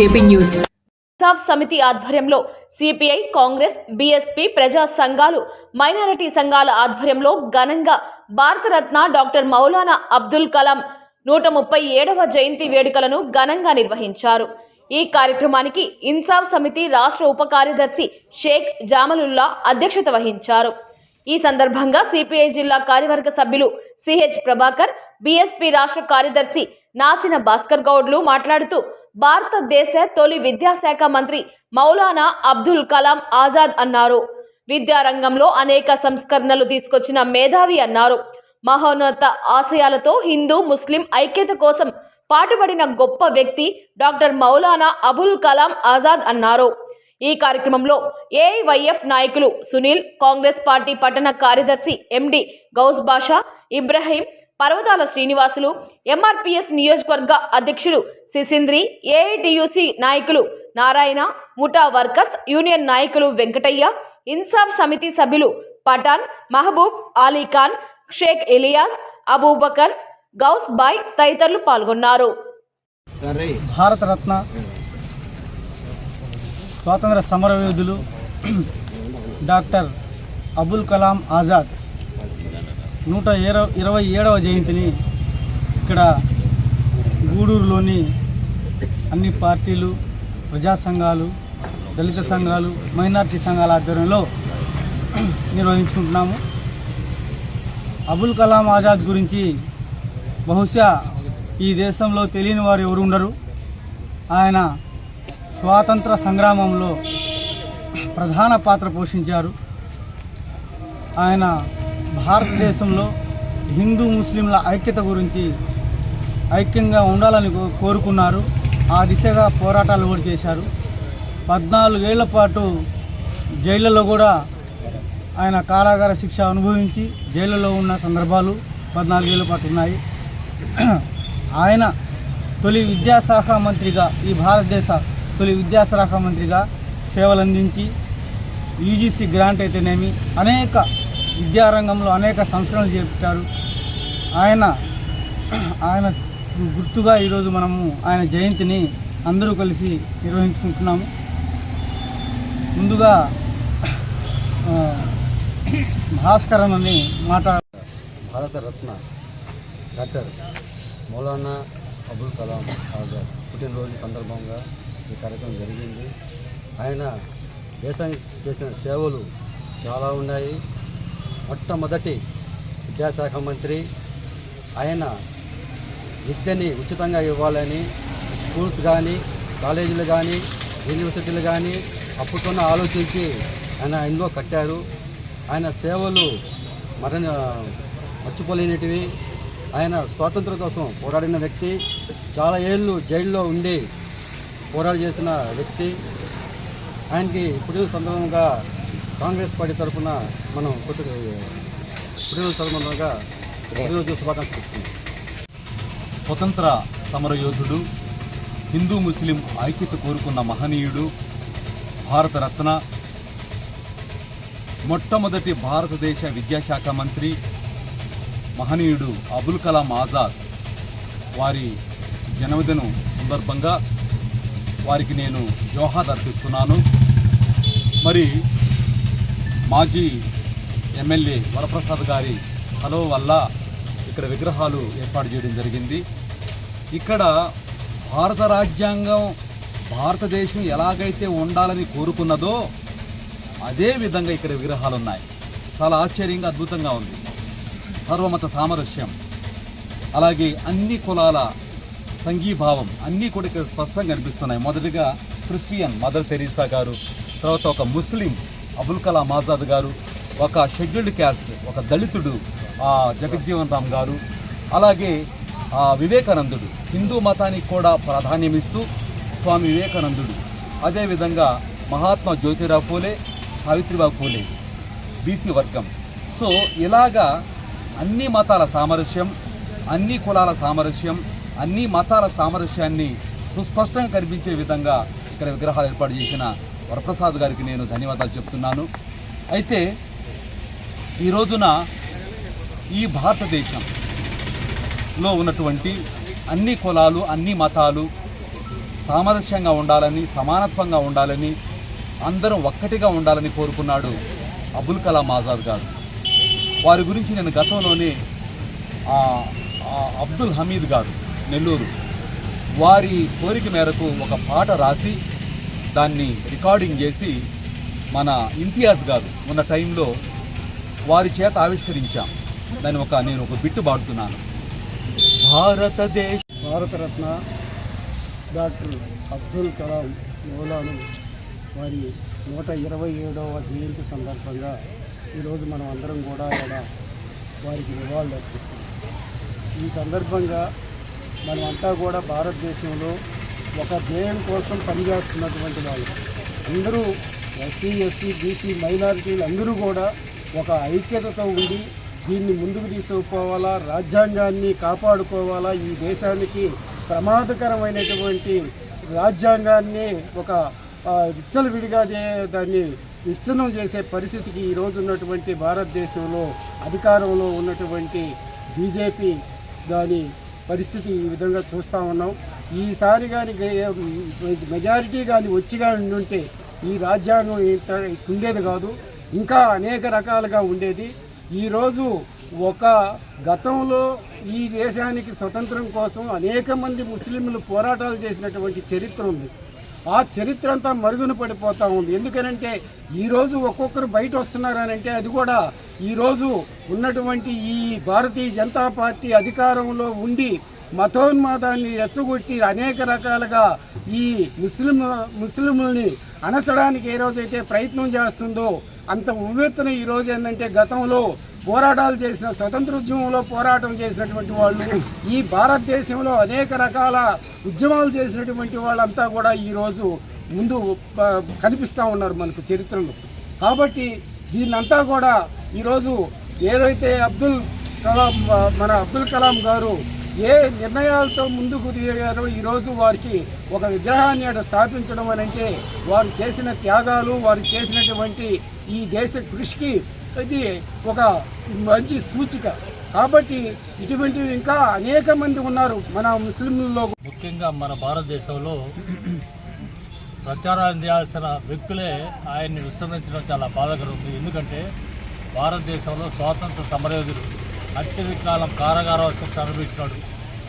JP news. ఇన్సాఫ్ సమితి ఆధ్వర్యంలో CPI Congress BSP ప్రజా సంఘాలు మైనారిటీ సంఘాల ఆధ్వర్యంలో ఘనంగా భారతరత్న డాక్టర్ మౌలానా అబ్దుల్ కలాం నూట ముప్పై ఏడవ జయంతి వేడుకలను ఘనంగా నిర్వహించారు. ఈ కార్యక్రమానికి ఇన్సాఫ్ సమితి రాష్ట్ర ఉప కార్యదర్శి షేక్ జామలుల్లా అధ్యక్షత వహించారు. ఈ సందర్భంగా సిపిఐ జిల్లా కార్యవర్గ సభ్యులు సిహెచ్ ప్రభాకర్ బీఎస్పీ రాష్ట్ర కార్యదర్శి నాసిన భాస్కర్ గౌడ్లు మాట్లాడుతూ భారతదేశ తొలి విద్యాశాఖ మంత్రి మౌలానా అబ్దుల్ కలాం ఆజాద్ అన్నారు. విద్యారంగంలో అనేక సంస్కరణలు తీసుకొచ్చిన మేధావి అన్నారు. మహోన్నత ఆశయాలతో హిందూ ముస్లిం ఐక్యత కోసం పాటుపడిన గొప్ప వ్యక్తి డాక్టర్ మౌలానా అబుల్ కలాం ఆజాద్ అన్నారు. ఈ కార్యక్రమంలో ఏఐవైఎఫ్ నాయకులు సునీల్ కాంగ్రెస్ పార్టీ పట్టణ కార్యదర్శి ఎండి గౌస్ బాషా ఇబ్రహీం పర్వతాల శ్రీనివాసులు ఎంఆర్పిఎస్ నియోజకవర్గ అధ్యక్షులు సిసింద్రి ఏఐటియుసి నాయకులు నారాయణ ముఠా వర్కర్స్ యూనియన్ నాయకులు వెంకటయ్య ఇన్సాఫ్ సమితి సభ్యులు పఠాన్ మహబూబ్ అలీ ఖాన్ షేక్ ఇలియాస్ అబూబకర్ గౌస్ బాయ్ తదితరులు పాల్గొన్నారు. భారతరత్న స్వాతంత్ర సమరయోధులు డాక్టర్ అబుల్ కలాం ఆజాద్ నూట ఇరవై ఇరవై ఏడవ జయంతిని ఇక్కడ గూడూరులోని అన్ని పార్టీలు ప్రజా సంఘాలు దళిత సంఘాలు మైనార్టీ సంఘాల ఆధ్వర్యంలో నిర్వహించుకుంటున్నాము. అబుల్ కలాం ఆజాద్ గురించి బహుశా ఈ దేశంలో తెలియని వారు ఎవరు ఉండరు. ఆయన స్వాతంత్ర సంగ్రామంలో ప్రధాన పాత్ర పోషించారు. ఆయన భారతదేశంలో హిందూ ముస్లింల ఐక్యత గురించి ఐక్యంగా ఉండాలని కో- కోరుకున్నారు. ఆ దిశగా పోరాటాలు కూడా చేశారు. పద్నాలుగేళ్ళ పాటు జైళ్ళలో కూడా ఆయన కారాగార శిక్ష అనుభవించి జైళ్ళలో ఉన్న సందర్భాలు పద్నాలుగేళ్ళ పాటు ఉన్నాయి. ఆయన తొలి విద్యాశాఖ మంత్రిగా ఈ భారతదేశ తొలి విద్యాశాఖ మంత్రిగా సేవలు అందించి యూజీసీ గ్రాంట్ అయితేనేమి అనేక విద్యారంగంలో అనేక సంస్కరణలు చేపట్టారు. ఆయన ఆయన గుర్తుగా ఈరోజు మనము ఆయన జయంతిని అందరూ కలిసి నిర్వహించుకుంటున్నాము. ముందుగా భాస్కరన్ అని మాట్లాడ భారతరత్న డాక్టర్ మౌలానా అబుల్ కలాం ఆజాద్ పుట్టినరోజు సందర్భంగా ఈ కార్యక్రమం జరిగింది. ఆయన దేశానికి చేసిన సేవలు చాలా ఉన్నాయి. మొట్టమొదటి విద్యాశాఖ మంత్రి ఆయన విద్యని ఉచితంగా ఇవ్వాలని స్కూల్స్ కానీ కాలేజీలు కానీ యూనివర్సిటీలు కానీ అప్పుడున్న ఆలోచించి ఆయన ఎన్నో కట్టారు. ఆయన సేవలు మరణ మర్చిపోలేనిటివి. ఆయన స్వాతంత్రం కోసం పోరాడిన వ్యక్తి చాలా ఏళ్ళు జైల్లో ఉండి పోరాట చేసిన వ్యక్తి. ఆయనకి ఇప్పుడు సందర్భంగా కాంగ్రెస్ పార్టీ తరఫున మనం పుట్టిన పుట్టిన సందర్భంగా పుట్టినరోజు శుభాకాంక్షలు చెప్తున్నాం స్వతంత్ర సమరయోధుడు హిందూ ముస్లిం ఐక్యత కోరుకున్న మహనీయుడు భారతరత్న మొట్టమొదటి భారతదేశ విద్యాశాఖ మంత్రి మహనీయుడు అబుల్ కలాం ఆజాద్. వారి జన్మదినం సందర్భంగా వారికి నేను జోహార్ అర్పిస్తున్నాను. మరి మాజీ ఎమ్మెల్యే వరప్రసాద్ గారి హలో వల్ల ఇక్కడ విగ్రహాలు ఏర్పాటు చేయడం జరిగింది. ఇక్కడ భారత రాజ్యాంగం భారతదేశం ఎలాగైతే ఉండాలని కోరుకున్నదో అదే విధంగా ఇక్కడ విగ్రహాలు ఉన్నాయి చాలా ఆశ్చర్యంగా అద్భుతంగా ఉంది. సర్వమత సామరస్యం అలాగే అన్ని కులాల సంఘీభావం అన్నీ కూడా ఇక్కడ స్పష్టంగా కనిపిస్తున్నాయి. మొదటిగా క్రిస్టియన్ మదర్ తెరీసా గారు తర్వాత ఒక ముస్లిం అబుల్ కలాం ఆజాద్ గారు ఒక షెడ్యూల్డ్ క్యాస్ట్ ఒక దళితుడు ఆ, జగజ్జీవన్ రామ్ గారు అలాగే ఆ, వివేకానందుడు. హిందూ మతానికి కూడా ప్రాధాన్యమిస్తూ స్వామి వివేకానందుడు. అదేవిధంగా మహాత్మా జ్యోతిరావు ఫూలే సావిత్రిబాయి ఫూలే బీసీ వర్గం. సో ఇలాగా అన్ని మతాల సామరస్యం అన్ని కులాల సామరస్యం అన్ని మతాల సామరస్యాన్ని సుస్పష్టంగా కనిపించే విధంగా ఇక్కడ విగ్రహాలు ఏర్పాటు చేసిన వరప్రసాద్ గారికి నేను ధన్యవాదాలు చెప్తున్నాను. అయితే ఈ రోజున ఈ భారతదేశంలో ఉన్నటువంటి అన్ని కులాలు అన్ని మతాలు సామరస్యంగా ఉండాలని సమానత్వంగా ఉండాలని అందరం ఒక్కటిగా ఉండాలని కోరుకున్నాడు అబుల్ కలాం ఆజాద్ గారు. వారి గురించి నేను గతంలోనే అబ్దుల్ హమీద్ గారు నెల్లూరు వారి కోరిక మేరకు ఒక పాట రాసి దాన్ని రికార్డింగ్ చేసి మన ఇంతియాజ్ గారు ఉన్న టైంలో వారి చేత ఆవిష్కరించాం. దాన్ని ఒక నేను ఒక బిట్టు పాడుతున్నాను భారతదేశ భారతరత్న డాక్టర్ అబ్దుల్ కలాం మౌలాను వారి నూట ఇరవై ఏడవ జయంతి సందర్భంగా ఈరోజు మనం అందరం కూడా ఇక్కడ వారికి నివాళులు అర్పిస్తున్నాం ఈ సందర్భంగా మనమంతా కూడా భారతదేశంలో ఒక ధ్యేయం కోసం పనిచేస్తున్నటువంటి వాళ్ళు. అందరూ ఎస్సీ ఎస్టీ బీసీ మైనారిటీలు అందరూ కూడా ఒక ఐక్యతతో ఉండి దీన్ని ముందుకు తీసుకుపోవాలా రాజ్యాంగాన్ని కాపాడుకోవాలా ఈ దేశానికి ప్రమాదకరమైనటువంటి రాజ్యాంగాన్ని ఒక ఆ, విచ్చలవిడిగా దాన్ని విచ్ఛిన్నం చేసే పరిస్థితికి ఈరోజు ఉన్నటువంటి భారతదేశంలో అధికారంలో ఉన్నటువంటి బీజేపీ దాని పరిస్థితి ఈ విధంగా చూస్తూ ఉన్నాం. ఈసారి కానీ మెజారిటీ కానీ వచ్చి కానీ ఉంటే ఈ రాజ్యాంగం ఉండేది కాదు. ఇంకా అనేక రకాలుగా ఉండేది. ఈరోజు ఒక గతంలో ఈ దేశానికి స్వతంత్రం కోసం అనేక మంది ముస్లింలు పోరాటాలు చేసినటువంటి చరిత్ర ఉంది. ఆ చరిత్ర అంతా మరుగున పడిపోతూ ఉంది. ఎందుకనంటే ఈరోజు ఒక్కొక్కరు బయట వస్తున్నారనంటే అది కూడా ఈరోజు ఉన్నటువంటి ఈ భారతీయ జనతా పార్టీ అధికారంలో ఉండి మతోన్మాదాన్ని రెచ్చగొట్టి అనేక రకాలుగా ఈ ముస్లిం ముస్లింలని అణచడానికి ఏ రోజైతే ప్రయత్నం చేస్తుందో అంత ఉవ్వెత్తున ఈ రోజు ఏంటంటే గతంలో పోరాటాలు చేసిన స్వతంత్ర ఉద్యమంలో పోరాటం చేసినటువంటి వాళ్ళు ఈ భారతదేశంలో అనేక రకాల ఉద్యమాలు చేసినటువంటి వాళ్ళంతా కూడా ఈరోజు ముందు కనిపిస్తూ ఉన్నారు మనకు చరిత్రలో. కాబట్టి దీన్నంతా కూడా ఈరోజు ఏదైతే అబ్దుల్ కలాం మన అబ్దుల్ కలాం గారు ఏ నిర్ణయాలతో ముందుకు దిగారో ఈరోజు వారికి ఒక విగ్రహాన్ని అక్కడ స్థాపించడం అని అంటే వారు చేసిన త్యాగాలు వారు చేసినటువంటి ఈ దేశ కృషికి ఇది ఒక మంచి సూచిక. కాబట్టి ఇటువంటివి ఇంకా అనేక మంది ఉన్నారు మన ముస్లింలలో. ముఖ్యంగా మన భారతదేశంలో ప్రచారం చేయాల్సిన వ్యక్తులే ఆయన్ని విస్మరించడం చాలా బాధాకరం. ఉంది ఎందుకంటే భారతదేశంలో స్వాతంత్ర సమరయోధులు అత్యధిక కాలం కారాగార శిక్ష అనుభవించినాడు.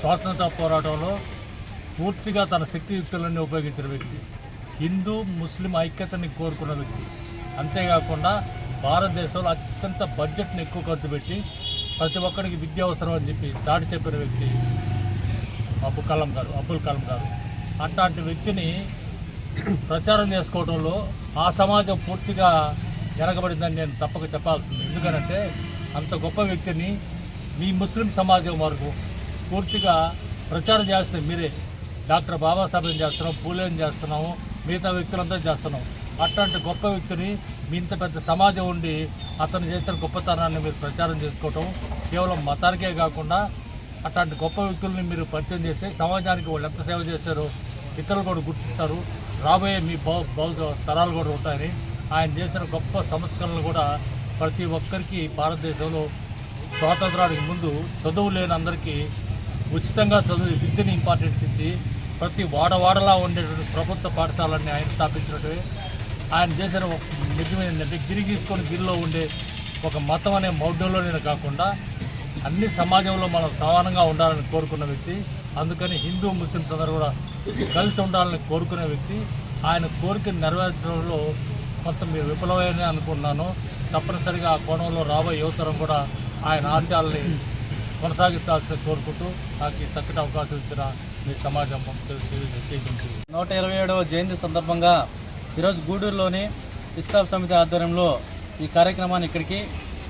స్వాతంత్ర పోరాటంలో పూర్తిగా తన శక్తియుక్తులన్నీ ఉపయోగించిన వ్యక్తి. హిందూ ముస్లిం ఐక్యతని కోరుకున్న వ్యక్తి. అంతేకాకుండా భారతదేశంలో అత్యంత బడ్జెట్ని ఎక్కువ ఖర్చు పెట్టి ప్రతి ఒక్కరికి విద్య అవసరం అని చెప్పి చాటి చెప్పిన వ్యక్తి అబుల్ కలాం గారు అబుల్ కలాం గారు. అట్లాంటి వ్యక్తిని ప్రచారం చేసుకోవడంలో ఆ సమాజం పూర్తిగా వెనకబడిందని నేను తప్పక చెప్పాల్సింది. ఎందుకనంటే అంత గొప్ప వ్యక్తిని మీ ముస్లిం సమాజం వరకు పూర్తిగా ప్రచారం చేస్తే మీరే. డాక్టర్ బాబాసాహెబ్ చేస్తున్నాం పూలేని చేస్తున్నాము మిగతా వ్యక్తులంతా చేస్తున్నాం. అట్లాంటి గొప్ప వ్యక్తిని మీ ఇంత పెద్ద సమాజం ఉండి అతను చేసిన గొప్పతనాన్ని మీరు ప్రచారం చేసుకోవటం కేవలం మతానికే కాకుండా అట్లాంటి గొప్ప వ్యక్తుల్ని మీరు పరిచయం చేస్తే సమాజానికి వాళ్ళు ఎంత సేవ చేశారో ఇతరులు కూడా గుర్తిస్తారు. రాబోయే మీ బౌ బౌద్ధ తరాలు కూడా ఉంటాయని ఆయన చేసిన గొప్ప సంస్కరణలు కూడా ప్రతి ఒక్కరికి భారతదేశంలో స్వాతంత్రానికి ముందు చదువు లేని అందరికీ ఉచితంగా చదువు విద్యని ఇంపార్టెన్స్ ఇచ్చి ప్రతి వాడవాడలా ఉండేటువంటి ప్రభుత్వ పాఠశాలన్నీ ఆయన స్థాపించినట్టు ఆయన చేసిన ఒక నిజం గిరి తీసుకొని గిరిలో ఉండే ఒక మతం అనే మౌఢ్యంలోనే కాకుండా అన్ని సమాజంలో మనం సమానంగా ఉండాలని కోరుకున్న వ్యక్తి అందుకని హిందూ ముస్లిమ్స్ అందరూ కూడా కలిసి ఉండాలని కోరుకునే వ్యక్తి. ఆయన కోరిక నెరవేర్చడంలో కొంత మీరు విఫలమైన అనుకున్నాను తప్పనిసరిగా ఆ కోణంలో రాబోయే యువతరం కూడా ఆయన ఆశయాల్ని కొనసాగించాల్సి కోరుకుంటూ నాకు ఈ చక్కటి అవకాశం ఇచ్చిన మీ సమాజం నూట ఇరవై ఏడవ జయంతి సందర్భంగా ఈరోజు గూడూరులోని ఇస్లాం సమితి ఆధ్వర్యంలో ఈ కార్యక్రమాన్ని ఇక్కడికి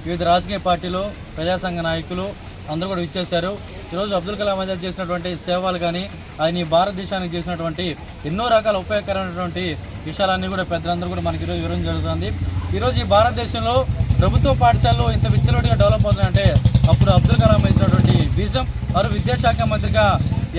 వివిధ రాజకీయ పార్టీలు ప్రజా సంఘ నాయకులు అందరూ కూడా ఇచ్చేశారు ఈరోజు అబ్దుల్ కలాం ఆజాద్ చేసినటువంటి సేవలు కానీ ఆయన ఈ భారతదేశానికి చేసినటువంటి ఎన్నో రకాల ఉపయోగకరమైనటువంటి విషయాలన్నీ కూడా పెద్దలందరూ కూడా మనకి ఈరోజు వివరం జరుగుతుంది. ఈరోజు ఈ భారతదేశంలో ప్రభుత్వ పాఠశాలలు ఇంత విచ్చలవిడిగా డెవలప్ అవుతున్నాయంటే అప్పుడు అబ్దుల్ కలాం ఇచ్చినటువంటి బీజం వారు విద్యాశాఖ మంత్రిగా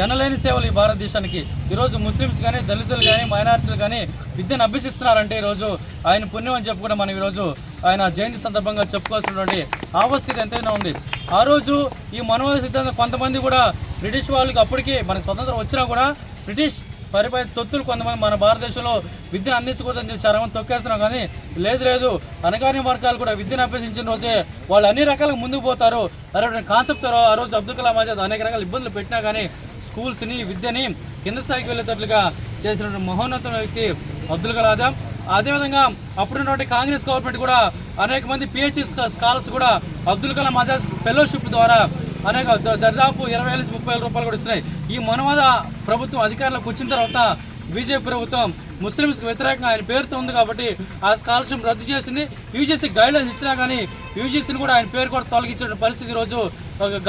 ఎనలేని సేవలు ఈ భారతదేశానికి. ఈరోజు ముస్లిమ్స్ కానీ దళితులు కానీ మైనారిటీలు కానీ విద్యను అభ్యసిస్తున్నారంటే ఈరోజు ఆయన పుణ్యం అని చెప్పుకుంటే మనం ఈరోజు ఆయన జయంతి సందర్భంగా చెప్పుకోవాల్సినటువంటి ఆవశ్యకత ఎంతైనా ఉంది. ఆ రోజు ఈ మనోవాద సిద్ధాంతం కొంతమంది కూడా బ్రిటిష్ వాళ్ళకి అప్పటికి మన స్వతంత్రం వచ్చినా కూడా బ్రిటిష్ పరిపై తొత్తులు కొంతమంది మన భారతదేశంలో విద్యను అందించకూడదని చెప్పి చాలా మంది తొక్కేస్తున్నాం కానీ లేదు లేదు. అనగాని వర్గాలు కూడా విద్యను అభ్యసించిన రోజే వాళ్ళు అన్ని రకాలుగా ముందుకు పోతారు. అనే కాన్సెప్ట్ ఆ రోజు అబ్దుల్ కలాం ఆజాద్ అనేక రకాల ఇబ్బందులు పెట్టినా కానీ స్కూల్స్ని విద్యని కింద స్థాయికి వెళ్ళేటట్లుగా చేసిన మహోన్నతమైన వ్యక్తి అబ్దుల్ కలాం ఆజాద్. అదేవిధంగా అప్పుడున్నటువంటి కాంగ్రెస్ గవర్నమెంట్ కూడా అనేక మంది పిహెచ్డి స్కాలర్స్ కూడా అబ్దుల్ కలాం ఆజాద్ ఫెలోషిప్ ద్వారా అనేక దాదాపు ఇరవై వేల నుంచి ముప్పై వేల రూపాయలు కూడా ఇస్తున్నాయి. ఈ మనవాద ప్రభుత్వం అధికారంలోకి వచ్చిన తర్వాత బీజేపీ ప్రభుత్వం ముస్లిమ్స్కి వ్యతిరేకంగా ఆయన పేరుతో ఉంది కాబట్టి ఆ స్కాలర్షిప్ రద్దు చేసింది. యూజీసీ గైడ్లైన్స్ ఇచ్చినా కానీ యూజీసీని కూడా ఆయన పేరు కూడా తొలగించిన పరిస్థితి ఈరోజు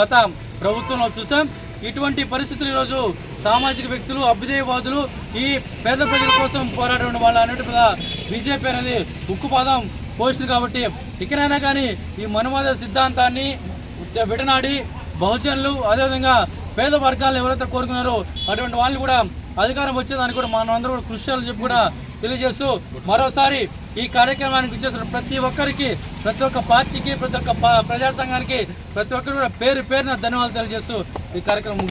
గత ప్రభుత్వంలో చూసాం. ఇటువంటి పరిస్థితులు ఈరోజు సామాజిక వ్యక్తులు అభ్యుదయవాదులు ఈ పేద ప్రజల కోసం పోరాడే వాళ్ళ అన్నిటి మీద బీజేపీ అనేది ఉక్కుపాదం పోసింది కాబట్టి ఇకనైనా కానీ ఈ మనువాద సిద్ధాంతాన్ని విడనాడి బహుజనులు అదేవిధంగా పేద వర్గాలను ఎవరైతే కోరుకున్నారో అటువంటి వాళ్ళని కూడా అధికారం వచ్చేదానికి కూడా మనందరూ కూడా కృషి చేయాలని చెప్పి కూడా తెలియజేస్తూ మరోసారి ఈ కార్యక్రమానికి వచ్చేసిన ప్రతి ఒక్కరికి ప్రతి ఒక్క పార్టీకి ప్రతి ఒక్క పా- ప్రజా సంఘానికి ప్రతి ఒక్కరు కూడా పేరు పేరున ధన్యవాదాలు తెలియజేస్తూ ఈ కార్యక్రమం